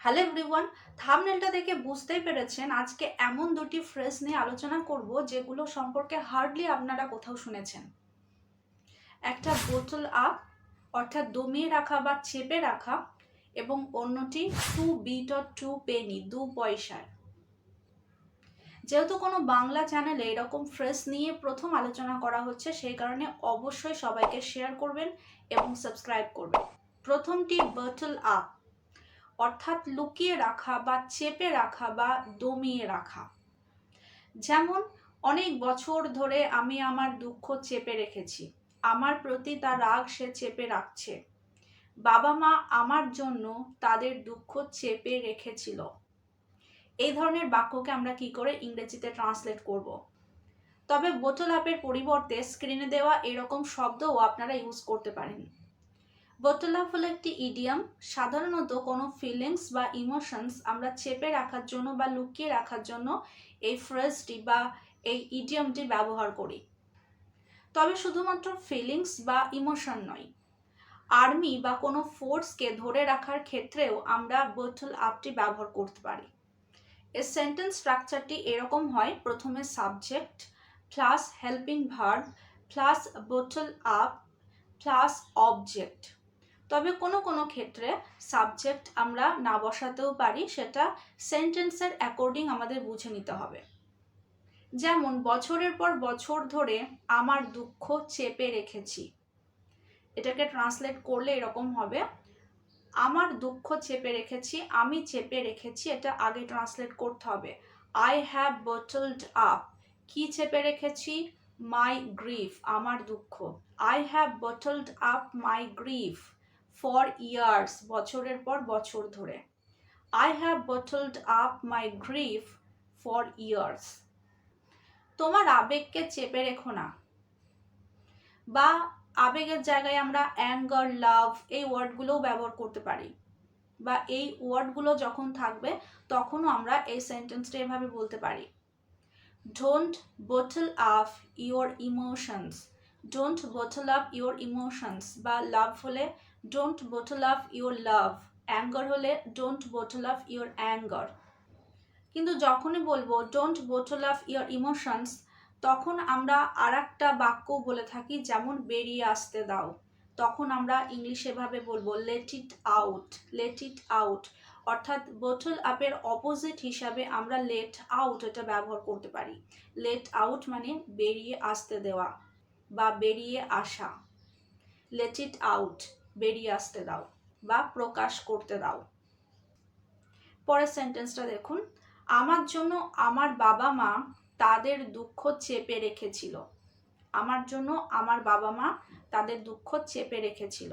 Hello everyone থামনেলটা দেখে বুঝতেই পেরেছেন আজকে এমন দুটি ফ্রেজ নিয়ে আলোচনা করব যেগুলো সম্পর্কে হার্ডলি আপনারা কোথাও শুনেছেন। একটা বোতল আপ অর্থাৎ দমিয়ে রাখা বা চেপে রাখা, এবং অন্যটি two bit or two penny দু পয়সার যেহেতু কোনো বাংলা চ্যানেলে এরকম ফ্রেজ নিয়ে প্রথম আলোচনা করা হচ্ছে, সেই কারণে অবশ্যই সবাইকে শেয়ার করবেন এবং সাবস্ক্রাইব করবেন। প্রথমটি বোতল আপ অর্থাৎ লুকিয়ে রাখা বা চেপে রাখা বা দমিয়ে রাখা। যেমন, অনেক বছর ধরে আমি আমার দুঃখ চেপে রেখেছি। আমার প্রতি তার রাগ সে চেপে রাখছে। বাবা মা আমার জন্য তাদের দুঃখ চেপে রেখেছিল। এই ধরনের বাক্যকে আমরা কি করে ইংরেজিতে ট্রান্সলেট করব। তবে বোতল আপের পরিবর্তে স্ক্রিনে দেওয়া এরকম শব্দও আপনারা ইউজ করতে পারেন। আপ হলো একটি ইডিয়াম সাধারণত কোনো ফিলিংস বা ইমোশনস আমরা চেপে রাখার জন্য বা লুকিয়ে রাখার জন্য এই ফ্রেজটি বা এই ইডিয়ামটি ব্যবহার করি। তবে শুধুমাত্র ফিলিংস বা ইমোশন নয় আর্মি বা কোনো ফোর্সকে ধরে রাখার ক্ষেত্রেও আমরা বোতল আপটি ব্যবহার করতে পারি। এর সেন্টেন্স স্ট্রাকচারটি এরকম হয়, প্রথমে subject plus helping verb plus বোতল আপ প্লাস অবজেক্ট তবে কোনো কোনো ক্ষেত্রে সাবজেক্ট আমরা না বসাতেও পারি, সেটা সেন্টেন্সের অ্যাকর্ডিং আমাদের বুঝে নিতে হবে। যেমন, বছরের পর বছর ধরে আমার দুঃখ চেপে রেখেছি। এটাকে ট্রান্সলেট করলে এরকম হবে, আমার দুঃখ চেপে রেখেছি, আমি চেপে রেখেছি এটা আগে ট্রান্সলেট করতে হবে। আই হ্যাভ বটলড আপ কি চেপে রেখেছি? মাই গ্রিফ আমার দুঃখ। I have bottled up my grief for years বছরের পর বছর ধরে। I have bottled up my grief for years তোমার আবেগকে চেপে রেখো না। বা আবেগের জায়গায় আমরা অ্যাঙ্গার লাভ এই ওয়ার্ডগুলোও ব্যবহার করতে পারি। বা এই ওয়ার্ডগুলো যখন থাকবে, তখনও আমরা এই সেন্টেন্সটা এভাবে বলতে পারি। Don't bottle up your emotions don't bottle up your emotions বা লাভ হলে don't bottle up your love anger হলে don't bottle up your anger কিন্তু যখনই বলব don't bottle up your emotions তখন আমরা আর একটা বাক্য বলে থাকি, যেমন বেরিয়ে আসতে দাও। তখন আমরা ইংলিশে ভাবে বলব let it out let it out অর্থাৎ বোটল আপের অপোজিট হিসাবে আমরা লেট আউট এটা ব্যবহার করতে পারি। লেট আউট মানে বেরিয়ে আসতে দেওয়া বা বেরিয়ে আসা। লেট ইট আউট বেরিয়ে আসতে দাও বা প্রকাশ করতে দাও। পরের সেন্টেন্সটা দেখুন। আমার জন্য আমার বাবা মা তাদের দুঃখ চেপে রেখেছিল। আমার জন্য আমার বাবা মা তাদের দুঃখ চেপে রেখেছিল।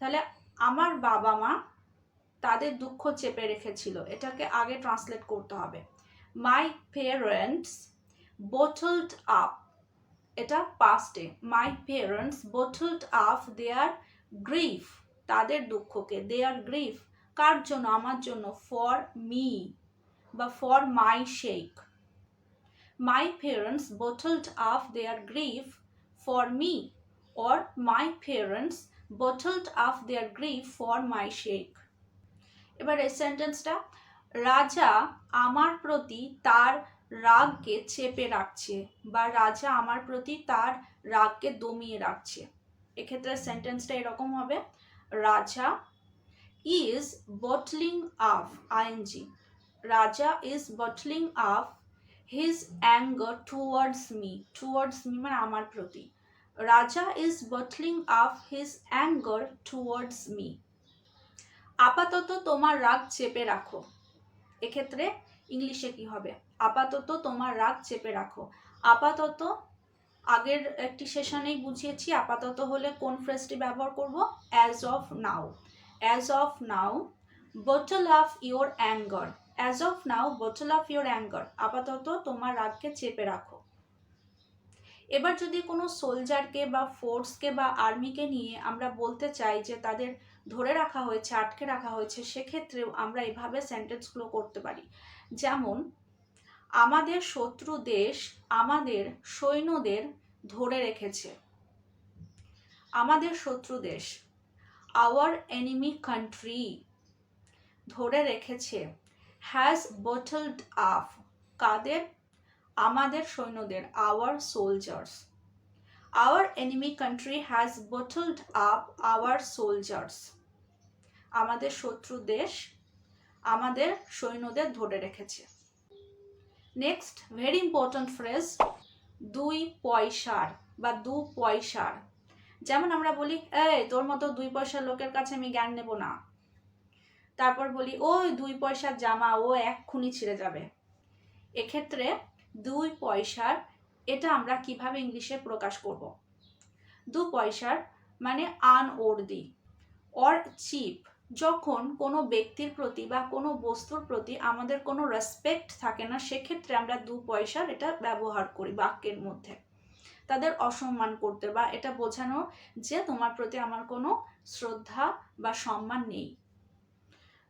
তাহলে আমার বাবা মা তাদের দুঃখ চেপে রেখেছিল। এটাকে আগে ট্রান্সলেট করতে হবে। মাই পেরেন্টস বোটলড আপ এটা পাস্টে my parents bottled up their grief, তাদের দুঃখকে দেয়ার গ্রিফ কার জন্য? আমার জন্য ফর মি বা for my sake my parents bottled up their grief for me or my parents bottled up their grief for my sake. এবার এই সেন্টেন্সটা রাজা আমার প্রতি তার রাগকে চেপে রাখছে বা রাজা আমার প্রতি তার রাগকে দমিয়ে রাখছে। এক্ষেত্রে সেন্টেন্সটা এরকম হবে, Raja is bottling up ING Raja is bottling up his anger towards me towards me মানে আমার প্রতি, Raja is bottling up his anger towards me আপাতত তোমার রাগ চেপে রাখো এক্ষেত্রে ইংলিশে কি হবে, আপাতত তোমার রাগ চেপে রাখো আপাতত আগের একটি সেশনেই বুঝিয়েছি, আপাতত হলে কোন ফ্রেজটি ব্যবহার করব? As of now as of now bottle off your anger as of now bottle off your anger আপাতত তোমার রাগকে চেপে রাখো। এবার যদি কোনো সোলজারকে বা ফোর্সকে বা আর্মিকে নিয়ে আমরা বলতে চাই যে তাদের ধরে রাখা হয়েছে, আটকে রাখা হয়েছে, সেক্ষেত্রেও আমরা এভাবে সেন্টেন্সগুলো করতে পারি। যেমন আমাদের শত্রু দেশ আমাদের সৈন্যদের ধরে রেখেছে। আমাদের শত্রু দেশ আওয়ার এনিমি কান্ট্রি ধরে রেখেছে। হ্যাজ বটলড আপ কাদের? আমাদের সৈন্যদের our soldiers our enemy country has bottled up our soldiers আমাদের শত্রু দেশ আমাদের সৈন্যদের ধরে রেখেছে। নেক্সট ভেরি ইম্পর্ট্যান্ট ফ্রেজ দুই পয়সার বা দু পয়সার। যেমন আমরা বলি, এই, তোর মতো দুই পয়সার লোকের কাছে আমি জ্ঞান নেব না। তারপর বলি, ওই দুই পয়সার জামা, ও এক্ষুনি ছিঁড়ে যাবে। এক্ষেত্রে দুই পয়সার, এটা আমরা কীভাবে ইংলিশে প্রকাশ করব? দু পয়সার মানে আনওর্দি অর চিপ যখন কোনো ব্যক্তির প্রতি বা কোনো বস্তুর প্রতি আমাদের কোনো রেসপেক্ট থাকে না, সেক্ষেত্রে আমরা দু পয়সার এটা ব্যবহার করি বাক্যের মধ্যে। তাদের অসম্মান করতে বা এটা বোঝানো যে তোমার প্রতি আমার কোনো শ্রদ্ধা বা সম্মান নেই।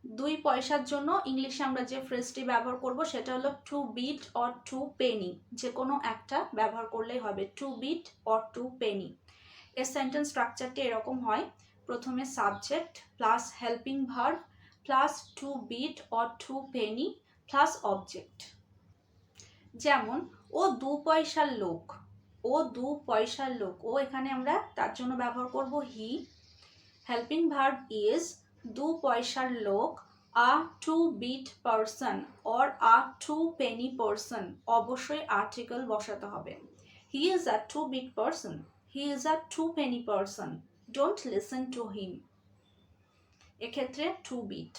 দুই পয়সার জন্য ইংলিশে আমরা যে ফ্রেজটি ব্যবহার করব, সেটা হলো two bit or two penny যে কোনো একটা ব্যবহার করলেই হবে two bit or two penny এর সেন্টেন্স স্ট্রাকচারটি এরকম হয় প্রথমে subject plus helping verb plus two bit or two penny plus object যেমন, ও দু পয়সার লোক, ও দু পয়সার লোক, ও এখানে আমরা তার জন্য ব্যবহার করব হি হেল্পিং ভার্ব ইজ দু পয়সার লোক a two bit person or a two penny person অবশ্যই আর্টিকেল বসাতে হবে। He is a two bit person he is a two penny person don't listen to him এক্ষেত্রে টু বিট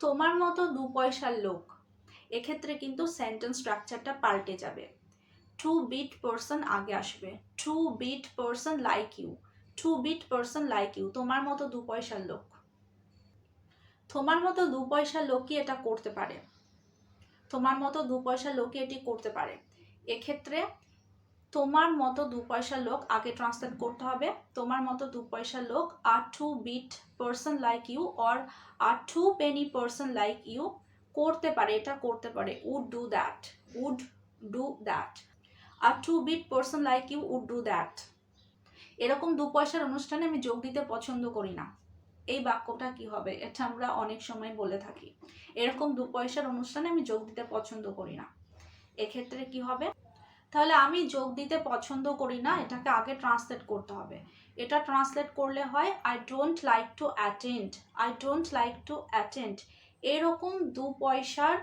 তোমার মতো দু পয়সার লোক, এক্ষেত্রে কিন্তু সেন্টেন্স স্ট্রাকচারটা পাল্টে যাবে। টু বিট পার্সন আগে আসবে। Two bit person like you two bit person like you তোমার মতো দু পয়সার লোক। তোমার মতো দু পয়সার লোকই এটা করতে পারে। তোমার মতো দু পয়সার লোকই এটি করতে পারে। এক্ষেত্রে তোমার মতো দু পয়সার লোক আগে ট্রান্সলেট করতে হবে। তোমার মতো দু পয়সার লোক আর two bit person like you or R two penny person like you করতে পারে, এটা করতে পারে। Would do that would do that R two bit person like you would do that এরকম দু পয়সার অনুষ্ঠানে আমি যোগ দিতে পছন্দ করি না। এই বাক্যটা কি হবে, এটা আমরা অনেক সময় বলে থাকি। এরকম দু পয়সার অনুষ্ঠানে আমি যোগ দিতে পছন্দ করি না। এক্ষেত্রে কি হবে? তাহলে আমি যোগ দিতে পছন্দ করি না, এটাকে আগে ট্রান্সলেট করতে হবে। এটা ট্রান্সলেট করলে হয় I don't like to attend I don't like to attend এরকম দু পয়সার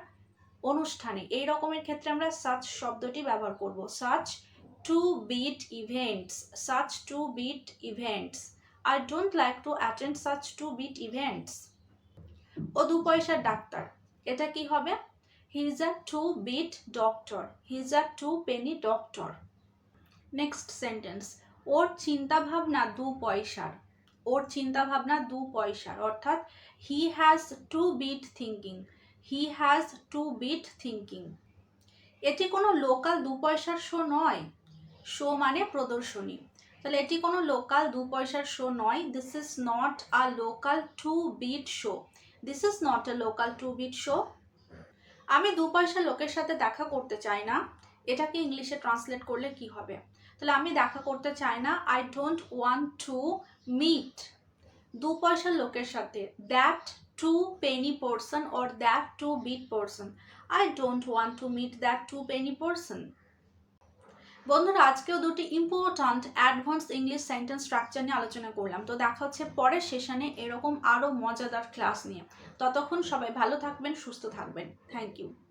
অনুষ্ঠানে এই রকমের ক্ষেত্রে আমরা সাচ শব্দটি ব্যবহার করব। Such two bit events such two bit events I don't like to attend such two bit events ও দু পয়সার ডাক্তার, এটা কি হবে? He is a two bit doctor he is a two penny doctor next sentence ওর চিন্তা ভাবনা দু পয়সার। ওর চিন্তা ভাবনা দু পয়সার। অর্থাৎ he has two bit thinking he has two bit thinking এটি কোনো লোকাল দু পয়সার শো নয়। শো মানে প্রদর্শনী। তাহলে এটি কোনো লোকাল দু পয়সার শো নয়। This is not a local two bit show this is not a local two bit show আমি দু পয়সা লোকের সাথে দেখা করতে চাই না। এটাকে ইংলিশে ট্রান্সলেট করলে কি হবে? তাহলে আমি দেখা করতে চাই না। I don't want to meet দু পয়সা লোকের সাথে। That two penny person or that two bit person I don't want to meet that two penny person বন্ধুরা, আজকেও দুটি important advance English sentence structure নিয়ে আলোচনা করলাম। তো দেখা হচ্ছে পরের সেশনে এরকম আরও মজাদার ক্লাস নিয়ে। ততক্ষণ সবাই ভালো থাকবেন, সুস্থ থাকবেন। Thank you